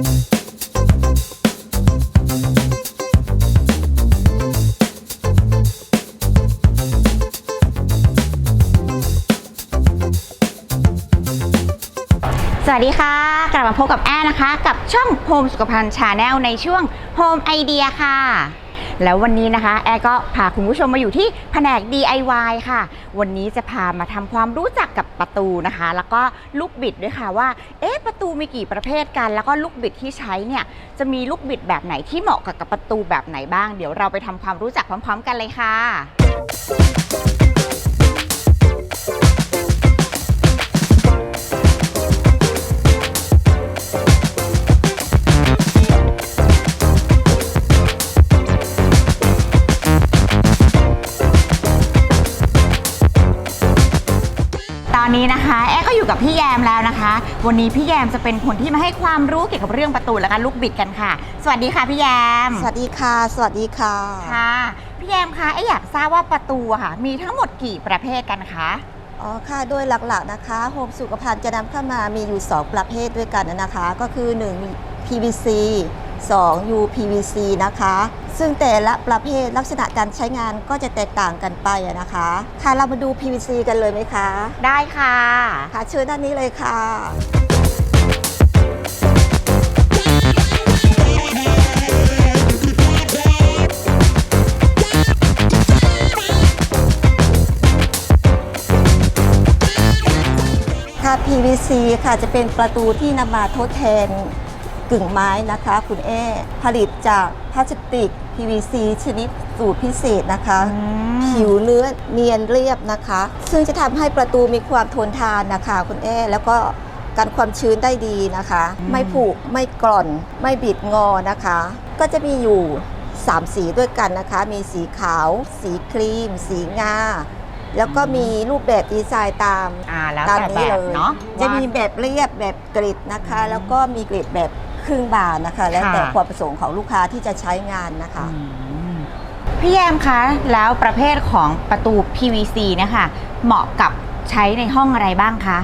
สวัสดีค่ะ กลับมาพบกับแอนนะคะ กับช่องโฮมสุขภัณฑ์ชาแนลในช่วงโฮมไอเดียค่ะ แล้ววันนี้นะคะ แอร์ก็พาคุณผู้ชมมาอยู่ที่แผนก DIY ค่ะ วันนี้จะพามาทำความรู้จักกับประตูนะคะ แล้วก็ลูกบิดด้วยค่ะว่า เอ๊ะประตูมีกี่ประเภทกัน แล้วก็ลูกบิดที่ใช้เนี่ยจะมีลูกบิดแบบไหนที่เหมาะกับกับประตูแบบไหนบ้าง เดี๋ยวเราไปทำความรู้จักพร้อม ๆ กันเลยค่ะ ก็อยู่กับพี่แยมแล้วนะคะ วันนี้พี่แยมจะเป็นคนที่มาให้ความรู้เกี่ยวกับเรื่องประตูและการลูกบิดกันค่ะ สวัสดีค่ะพี่แยม สวัสดีค่ะ สวัสดีค่ะ ค่ะ พี่แยมคะแอร์อยากทราบว่าประตูอะค่ะ มีทั้งหมดกี่ประเภทกันคะ อ๋อค่ะ โดยหลักๆนะคะโฮมสุขภัณฑ์จะนำเข้ามามีอยู่ 2 ประเภทด้วยกันนะคะ ก็คือ 1 PVC 2 UPVC นะคะ ซึ่งแต่ละประเภทลักษณะการใช้งานก็จะแตกต่างกันไปอะนะคะ ค่ะเรามาดู PVC กันเลยไหมคะ ได้ค่ะ ค่ะเชิญด้านนี้เลยค่ะค่ะ PVC ค่ะจะเป็นประตูที่นำมาทดแทน กึ่งไม้นะคะ คุณเอผลิตจากพลาสติก PVC ชนิดสูตรพิเศษนะคะ ผิวเนื้อเนียนเรียบนะคะ ซึ่งจะทำให้ประตูมีความทนทานนะคะ คุณเอแล้วก็กันความชื้นได้ดีนะคะอืมไม่ผุไม่กร่อน ไม่บิดงอนะคะ ก็จะมีอยู่ 3 สีด้วยกันนะคะ มีสีขาว สีครีม สีงาแล้วก็มีรูปแบบดีไซน์ตามอ่าแล้วตามแต่แบนี้บเลยเนาะจะมีว่าแบบเรียบแบบกริดนะคะ แล้วก็มีกริดแบบค รึ่งบานนะคะ แล้วแต่ค่ะ ความประสงค์ของลูกค้าที่จะใช้งานนะคะอืมพี่แยมคะ แล้วประเภทของประตู PVC เนะคะ เหมาะกับใช้ในห้องอะไรบ้างคะ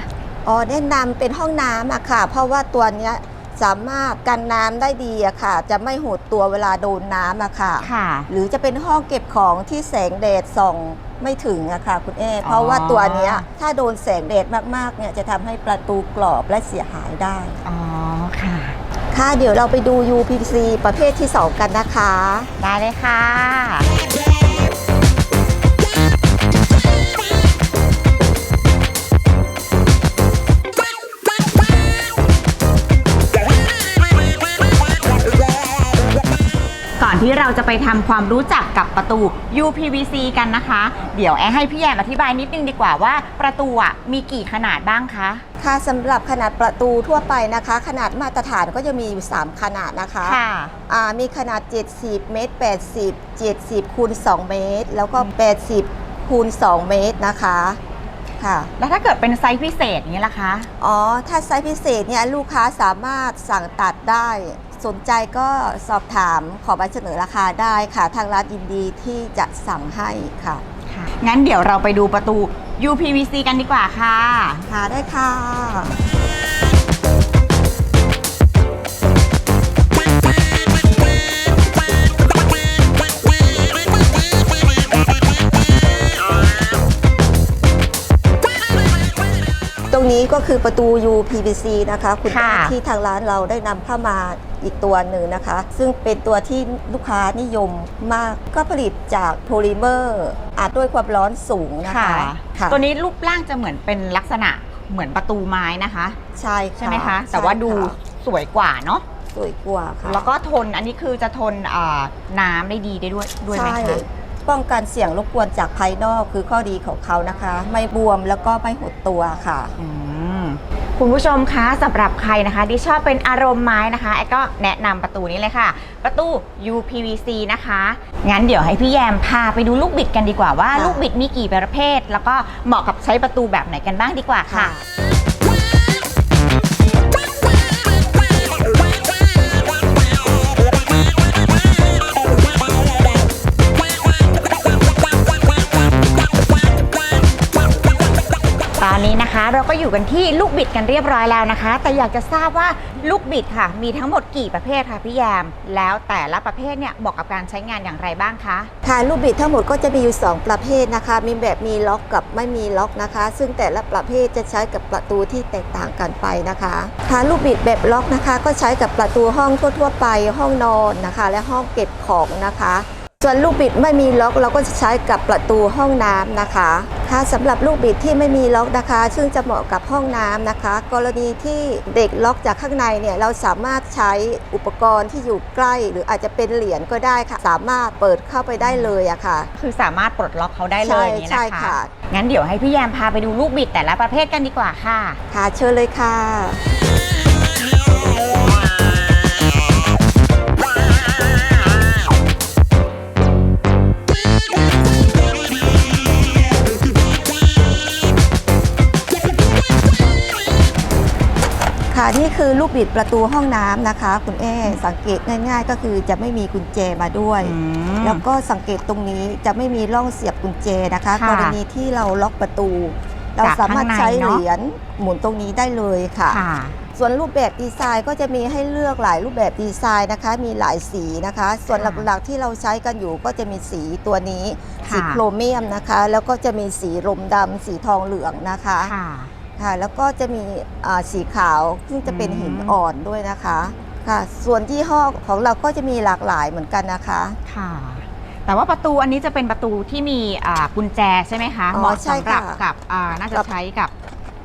อ๋อแนะนำเป็นห้องน้ำอะค่ะ เพราะว่าตัวเนี้ยสามารถกันน้ำได้ดีอะค่ะ จะไม่หดตัวเวลาโดนน้ำอะค่ะ ค่ะ หรือจะเป็นห้องเก็บของที่แสงแดดส่องไม่ถึงอะค่ะคุณเอเพราะว่าตัวเนี้ยถ้าโดนแสงแดดมากๆเนี่ยจะทำให้ประตูกรอบและเสียหายได้ อ๋อ ค่ะ ค่ะ เดี๋ยวเราไปดู UPC ประเภทที่ 2 กันนะคะ ได้เลยค่ะ ก่อนที่เราจะไปทำความรู้จักกับประตู UPVC กันนะคะ เดี๋ยวแอร์ให้พี่แยมอธิบายนิดนึงดีกว่าว่าประตูอะมีกี่ขนาดบ้างคะ ค่ะสำหรับขนาดประตูทั่วไปนะคะ ขนาดมาตรฐานก็จะมีอยู่ 3 ขนาดนะคะค่ะ อ่ามีขนาด 70 เมตร 80 70คูณ2เมตร แล้วก็ 80คูณ2เมตรนะคะค่ะ แล้วถ้าเกิดเป็นไซส์พิเศษนี้ล่ะคะ อ๋อ ถ้าไซส์พิเศษเนี่ยลูกค้าสามารถสั่งตัดได้ สนใจก็สอบถามขอใบเสนอราคาได้ค่ะ ทางร้านยินดีที่จะสั่งให้ค่ะค่ะงั้นเดี๋ยวเราไปดูประตู UPVC กันดีกว่าค่ะ ค่ะได้ค่ะ นี้ก็คือประตู UPVC นะคะ คุณค่ะป้าที่ทางร้านเราได้นำเข้ามาอีกตัวหนึ่งนะคะ ซึ่งเป็นตัวที่ลูกค้านิยมมากก็ผลิตจากโพลิเมอร์อาจด้วยความร้อนสูงนะคะค่ะตัวนี้รูปร่างจะเหมือนเป็นลักษณะเหมือนประตูไม้นะคะ ใช่ค่ะใช่ไหมคะ แต่ว่าดูใช่ค่ะสวยกว่าเนาะสวยกว่าค่ะแล้วก็ทนอันนี้คือจะทนอ่าน้ำได้ดีได้ด้วยด้วยไหมใช่คะป้องกันเสี่ยงรบกวนจากภายนอกคือข้อดีของเขานะคะ ไม่บวมแล้วก็ไม่หดตัวค่ะ อืม คุณผู้ชมคะสำหรับใครนะคะที่ชอบเป็นอารมณ์ไม้นะคะแอดก็แนะนำประตูนี้เลยค่ะ ประตู UPVC นะคะ งั้นเดี๋ยวให้พี่แยมพาไปดูลูกบิดกันดีกว่าว่าค่ะลูกบิดมีกี่ประเภท แล้วก็เหมาะกับใช้ประตูแบบไหนกันบ้างดีกว่าค่ะ เราก็อยู่กันที่ลูกบิดกันเรียบร้อยแล้วนะคะ แต่อยากจะทราบว่าลูกบิดค่ะ มีทั้งหมดกี่ประเภทคะพี่แยม แล้วแต่ละประเภทเนี่ยเหมาะกับการใช้งานอย่างไรบ้างคะ ค่ะลูกบิดทั้งหมดก็จะมีอยู่ 2 ประเภทนะคะ มีแบบมีล็อกกับไม่มีล็อกนะคะ ซึ่งแต่ละประเภทจะใช้กับประตูที่แตกต่างกันไปนะคะค่ะลูกบิดแบบล็อกนะคะ ก็ใช้กับประตูห้องทั่วๆไป ห้องนอนนะคะ และห้องเก็บของนะคะ ส่วนลูกบิดไม่มีล็อกเราก็จะใช้กับประตูห้องน้ำนะคะ ค่ะสำหรับลูกบิดที่ไม่มีล็อกนะคะ ซึ่งจะเหมาะกับห้องน้ำนะคะ กรณีที่เด็กล็อกจากข้างในเนี่ยเราสามารถใช้อุปกรณ์ที่อยู่ใกล้ หรืออาจจะเป็นเหรียญก็ได้ค่ะ สามารถเปิดเข้าไปได้เลยอะค่ะ คือสามารถปลดล็อกเขาได้เลยอย่างนี้ใช่นะใช่คะค่ะงั้นเดี๋ยวให้พี่แยมพาไปดูลูกบิดแต่ละประเภทกันดีกว่าค่ะ ค่ะเชิญเลยค่ะ ค่ะนี่คือลูกบิดประตูห้องน้ำนะคะ คุณเอสังเกตง่าย ๆ ก็คือจะไม่มีกุญแจมาด้วยอืมแล้วก็สังเกตตรงนี้จะไม่มีร่องเสียบกุญแจนะคะค่ะกรณีที่เราล็อกประตู เราจากสามารถข้างในใช้เนเหอะรียญหมุนตรงนี้ได้เลยค่ะค่ะ ส่วนรูปแบบดีไซน์ก็จะมีให้เลือกหลายรูปแบบดีไซน์นะคะ มีหลายสีนะคะ ส่วนค่ะหลักๆที่เราใช้กันอยู่ก็จะมีสีตัวนี้ค่ะสีโครเมียมนะคะ แล้วก็จะมีสีลมดำสีทองเหลืองนะคะ ค่ะค่ะ แล้วก็จะมีอ่าสีขาวซึ่งจะเป็นอืมหินอ่อนด้วยนะคะค่ะ ส่วนยี่ห้อของเราก็จะมีหลากหลายเหมือนกันนะคะค่ะ แต่ว่าประตูอันนี้จะเป็นประตูที่มีอ่ากุญแจใช่ไหมคะอ๋อเหมาะใช่สำหรับค่ะกับอ่าน่าจะกับใช้กับ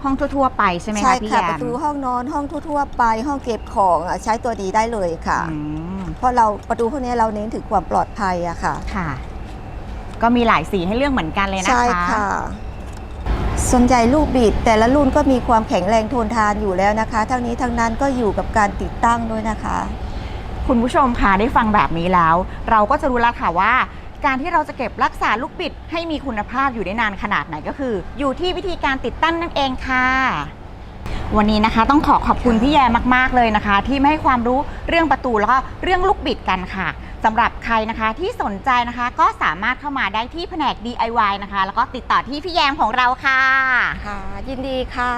ห้องทั่ว ๆ ไปใช่ไหมใช่คะพี่ค่ะแยประมตูห้องนอนห้องทั่ว ๆ ไป ห้องเก็บของอะใช้ตัวดีได้เลยค่ะอืมเพราะเราประตูพวกนี้เราเน้นถึงความปลอดภัยอะค่ะค่ะ ก็มีหลายสีให้เลือกเหมือนกันเลยนะคะใช่ค่ะ ส่วนใหญ่ลูกบิดแต่ละรุ่นก็มีความแข็งแรงทนทานอยู่แล้วนะคะ ทั้งนี้ทั้งนั้นก็อยู่กับการติดตั้งด้วยนะคะ คุณผู้ชมคะได้ฟังแบบนี้แล้ว เราก็จะรู้แล้วค่ะว่า การที่เราจะเก็บรักษาลูกบิดให้มีคุณภาพอยู่ได้นานขนาดไหนก็คือ อยู่ที่วิธีการติดตั้งนั่นเองค่ะวันนี้นะคะต้องขอขอบคุณพี่แยมมากๆเลยนะคะ ที่มาให้ความรู้เรื่องประตูแล้วก็เรื่องลูกบิดกันค่ะ สำหรับใครนะคะที่สนใจนะคะก็สามารถเข้ามาได้ที่แผนก DIY นะคะ แล้วก็ติดต่อที่พี่แยมของเราค่ะ ค่ะ ยินดีค่ะ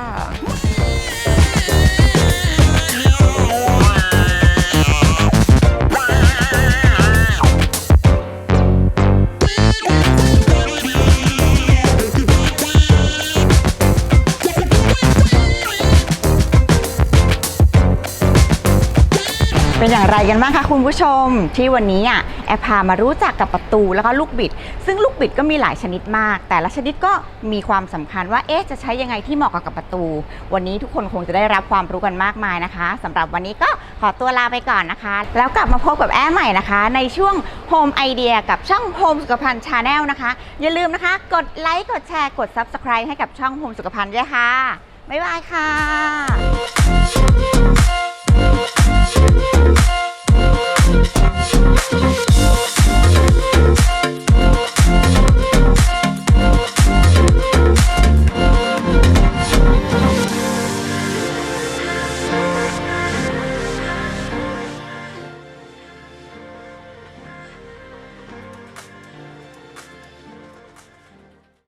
อย่างไรกันบ้างคะคุณผู้ชม ที่วันนี้อะแอร์พามารู้จักกับประตูแล้วก็ลูกบิด ซึ่งลูกบิดก็มีหลายชนิดมาก แต่ละชนิดก็มีความสำคัญว่าเอ๊ะจะใช้ยังไงที่เหมาะกับประตู วันนี้ทุกคนคงจะได้รับความรู้กันมากมายนะคะสำหรับวันนี้ก็ขอตัวลาไปก่อนนะคะ แล้วกลับมาพบกับแอร์ใหม่นะคะ ในช่วง Home Idea กับช่อง Home สุขภัณฑ์ชาแนลนะคะ อย่าลืมนะคะ กดไลค์กดแชร์กด Subscribe ให้กับช่อง Home สุขภัณฑ์ด้วยค่ะบ๊ายบายค่ะ Thank you. Thank you.